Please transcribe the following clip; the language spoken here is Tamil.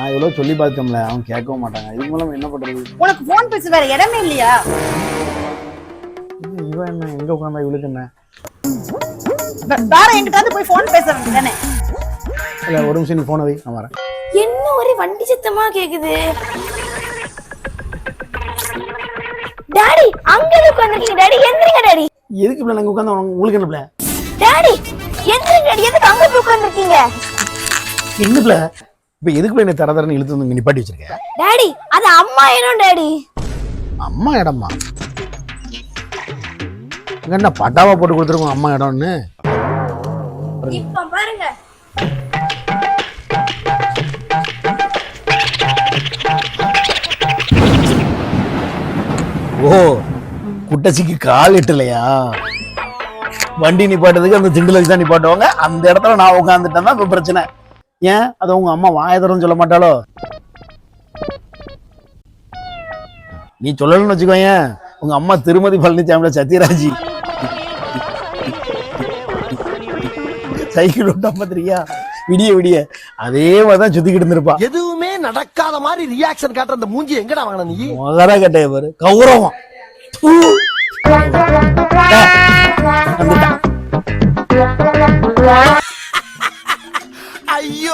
நான் எவ்வளோ சொல்லி பார்த்தோம்ல அவன் கேட்கவும் மாட்டாங்க. இதுக்கு மேலே என்ன பண்றது? உனக்கு போன் பேச வேற இடமே இல்லையா? இது இவன் என்ன எங்க உட்காந்தா இவளுக்கு என்ன? வேற எங்கிட்ட போய் போன் பேச வேண்டியதானே இல்ல ஒரு நிமிஷம் நீ போனை வை நான் வரேன். என்ன ஒரே வண்டி சத்தமா கேக்குது? டாடி அங்க உட்காந்துருக்கீங்க டாடி எந்திரிங்க டாடி எதுக்கு இப்படி நாங்கள் உட்காந்து உங்களுக்கு என்ன பிள்ளை? டாடி எந்திரிங்க டாடி எதுக்கு அங்க போய் உட்காந்துருக்கீங்க என்ன பிள்ளை? இப்போ எதுக்கு என்ன தர தரன்னு இழுத்து வந்து நிப்பாட்டி வச்சிருக்க டாடி அது அம்மா இடம் டாடி. அம்மா இடமா? இங்க என்ன பட்டாவா போட்டு கொடுத்துருக்கோம் அம்மா இடம்னு? இப்ப பாருங்க. ஓ குட்டச்சிக்கு கால் எட்டலையா? வண்டி நிப்பாட்டதுக்கு அந்த திண்டுலுக்கு தான் நிப்பாட்டுவாங்க. அந்த இடத்துல நான் உட்காந்துட்டேன்னா இப்ப பிரச்சனை. ஏன்? அதை உங்க அம்மா வாயதரம் சொல்ல மாட்டாளோ? நீ சொல்லணும்னு வச்சுக்கோயேன். உங்க அம்மா திருமதி பழனிசாமியோட சத்யராஜி. சைக்கிள் விட்டா பாத்திரியா விடிய விடிய. அதே மாதிரிதான் சுத்திக்கிட்டு இருந்திருப்பா. எதுவுமே நடக்காத மாதிரி ரியாக்ஷன் காட்டுற அந்த மூஞ்சி எங்கடா வாங்கின நீ? மகர கட்டைய பாரு. கௌரவம். வந்துட்டான். 哎呦